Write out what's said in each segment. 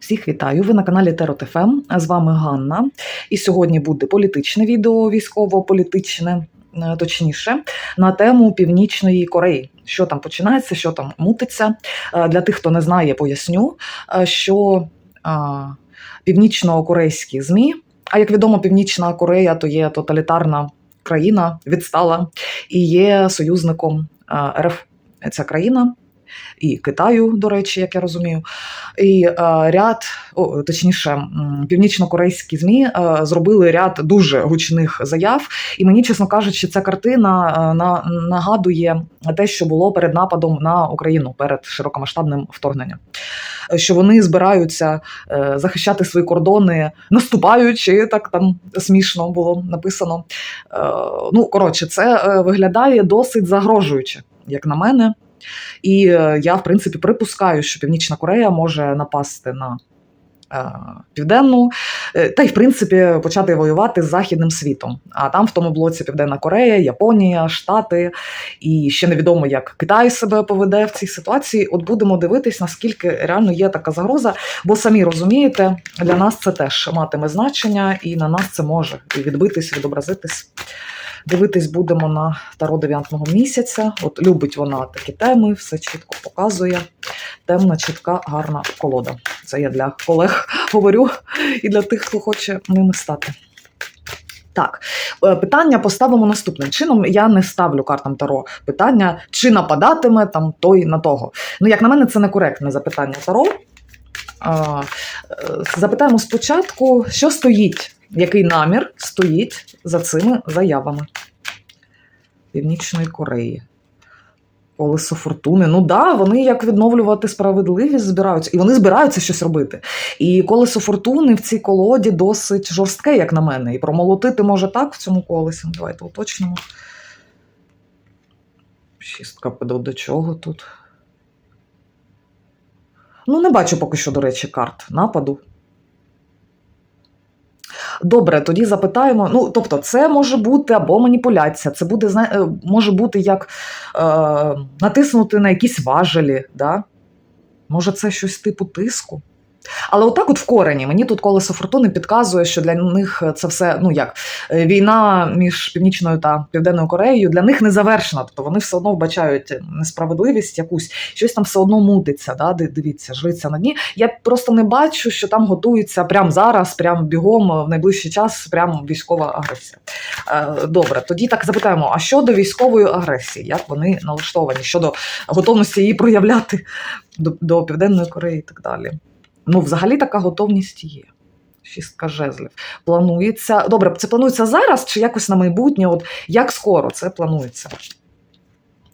Всіх вітаю! Ви на каналі ТеротФМ. З вами Ганна. І сьогодні буде політичне відео, військово-політичне, е, точніше, на тему Північної Кореї. Що там починається, що там мутиться. Е, Для тих, хто не знає, поясню, е, що північно-корейські ЗМІ, а як відомо, Північна Корея то є тоталітарна країна, відстала і є союзником РФ. Ця країна і Китаю, до речі, як я розумію. І е, ряд, о, точніше, північно-корейські ЗМІ е, зробили ряд дуже гучних заяв. І мені, чесно кажучи, ця картина е, на, нагадує те, що було перед нападом на Україну, перед широкомасштабним вторгненням. Що вони збираються захищати свої кордони, наступаючи, так там смішно було написано. Ну, коротше, це виглядає досить загрожуюче, як на мене. І е, я, в принципі, припускаю, що Північна Корея може напасти на е, Південну, е, та й в принципі почати воювати з Західним світом. А там в тому блоці Південна Корея, Японія, Штати, і ще невідомо, як Китай себе поведе в цій ситуації. От будемо дивитись, наскільки реально є така загроза, бо самі розумієте, для нас це теж матиме значення, і на нас це може відбитись, відобразитись. Дивитись будемо на таро дев'ятного місяця. От любить вона такі теми, все чітко показує. Темна, чітка, гарна колода. Це я для колег говорю і для тих, хто хоче ними стати. Так, е, питання поставимо наступним чином. Я не ставлю картам Таро питання, чи нападатиме там той на того. Ну, як на мене, це некоректне запитання Таро. Е, Запитаємо спочатку, що стоїть, який намір стоїть за цими заявами Північної Кореї. Колесо фортуни. Ну да, вони як відновлювати справедливість збираються, і вони збираються щось робити. І колесо фортуни в цій колоді досить жорстке, як на мене. І промолотити може так в цьому колесі. Ну, Давайте уточнимо. Шістка до, до чого тут? Ну, не бачу поки що, до речі, карт нападу. Добре, тоді запитаємо. Ну, тобто, це може бути або маніпуляція, це буде е, може бути як е, натиснути на якісь важелі. Да? Може, це щось типу тиску. Але отак, от в корені, мені тут колесо фортуни підказує, що для них це все, ну як е, війна між Північною та Південною Кореєю для них не завершена. Тобто вони все одно вбачають несправедливість якусь, щось там все одно мутиться. Да? Ди- Дивіться, жриця на дні. Я просто не бачу, що там готується прямо зараз, прямо бігом в найближчий час, прямо військова агресія. Е, Добре, тоді так запитаємо: а щодо військової агресії, як вони налаштовані щодо готовності її проявляти до, до Південної Кореї і так далі? Ну, взагалі така готовність є. Шістка жезлів. Планується. Добре, це планується зараз чи якось на майбутнє? От як скоро це планується?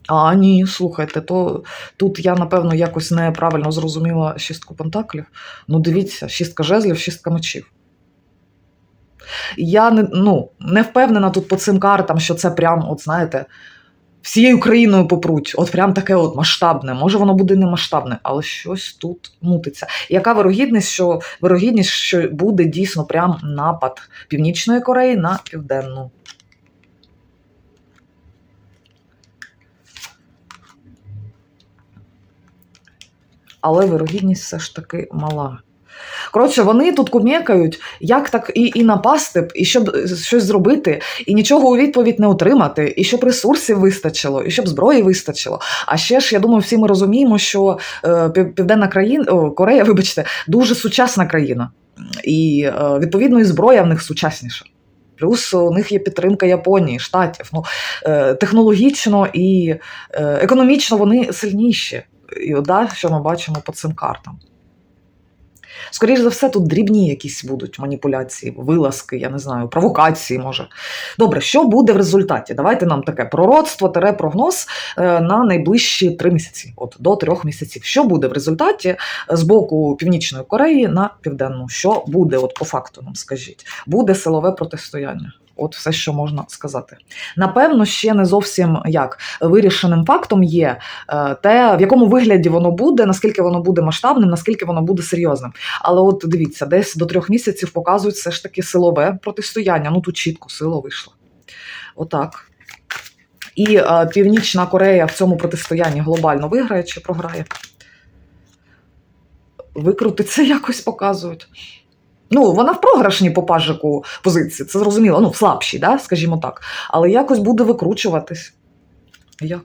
А, ні, слухайте, то тут я, напевно, якось неправильно зрозуміла шістку пентаклів. Ну, дивіться, шістка жезлів, шістка мечів. Я не, ну, не впевнена тут по цим картам, що це прям, от знаєте, всією країною попруть. От прям таке от масштабне. Може, воно буде не масштабне, але щось тут мутиться. Яка вирогідність, що вирогідність, що буде дійсно прям напад Північної Кореї на Південну? Але вирогідність все ж таки мала. Коротше, вони тут кумекають, як так і, і напасти, і щоб е, щось зробити, і нічого у відповідь не отримати, і щоб ресурсів вистачило, і щоб зброї вистачило. А ще ж, я думаю, всі ми розуміємо, що е, Південна країна, о, Корея, вибачте, дуже сучасна країна. І е, відповідно і зброя в них сучасніша. Плюс у них є підтримка Японії, Штатів. Ну, е, технологічно і е, економічно вони сильніші. І да, що ми бачимо по цим картам. Скоріше за все, тут дрібні якісь будуть маніпуляції, вилазки, я не знаю, провокації може. Добре, що буде в результаті? Давайте нам таке пророцтво, тере прогноз е, на найближчі три місяці, от до трьох місяців. Що буде в результаті з боку Північної Кореї на південну? Що буде, от по факту нам скажіть? Буде силове протистояння. От все, що можна сказати. Напевно, ще не зовсім як вирішеним фактом є е, те, в якому вигляді воно буде, наскільки воно буде масштабним, наскільки воно буде серйозним. Але от дивіться, десь до трьох місяців показують все ж таки силове протистояння. Ну тут чітко сила вийшла. Отак. І е, Північна Корея в цьому протистоянні глобально виграє чи програє. викрутиться якось показують. Ну, вона в програшній по пажику позиції, це зрозуміло, ну, в слабшій, да, скажімо так. Але якось буде викручуватись. Як?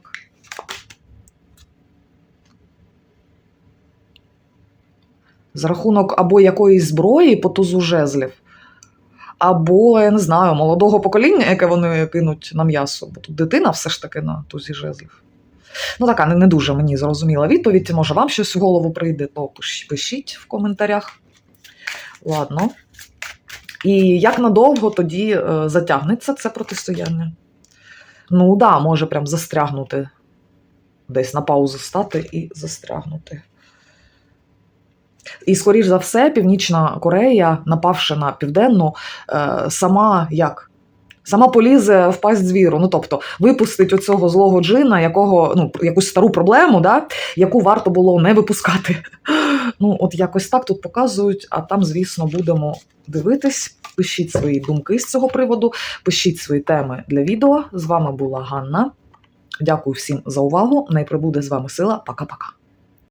За рахунок або якоїсь зброї по тузу жезлів, або, я не знаю, молодого покоління, яке вони кинуть на м'ясо, бо тут дитина все ж таки на тузі жезлів. Ну, така не, не дуже мені зрозуміла відповідь. Може, вам щось в голову прийде, то пишіть в коментарях. Ладно. І як надовго тоді е, затягнеться це протистояння? Ну, да, може прям застрягнути. Десь на паузу стати і застрягнути. І, скоріш за все, Північна Корея, напавши на південну, е, сама як? Сама полізе в пасть звіру. Ну, тобто, випустить оцього злого джина, якого, ну, якусь стару проблему, да, яку варто було не випускати. Ну, от якось так тут показують, а там, звісно, будемо дивитись. Пишіть свої думки з цього приводу, пишіть свої теми для відео. З вами була Ганна. Дякую всім за увагу. Найприбуде з вами сила. Пока-пока.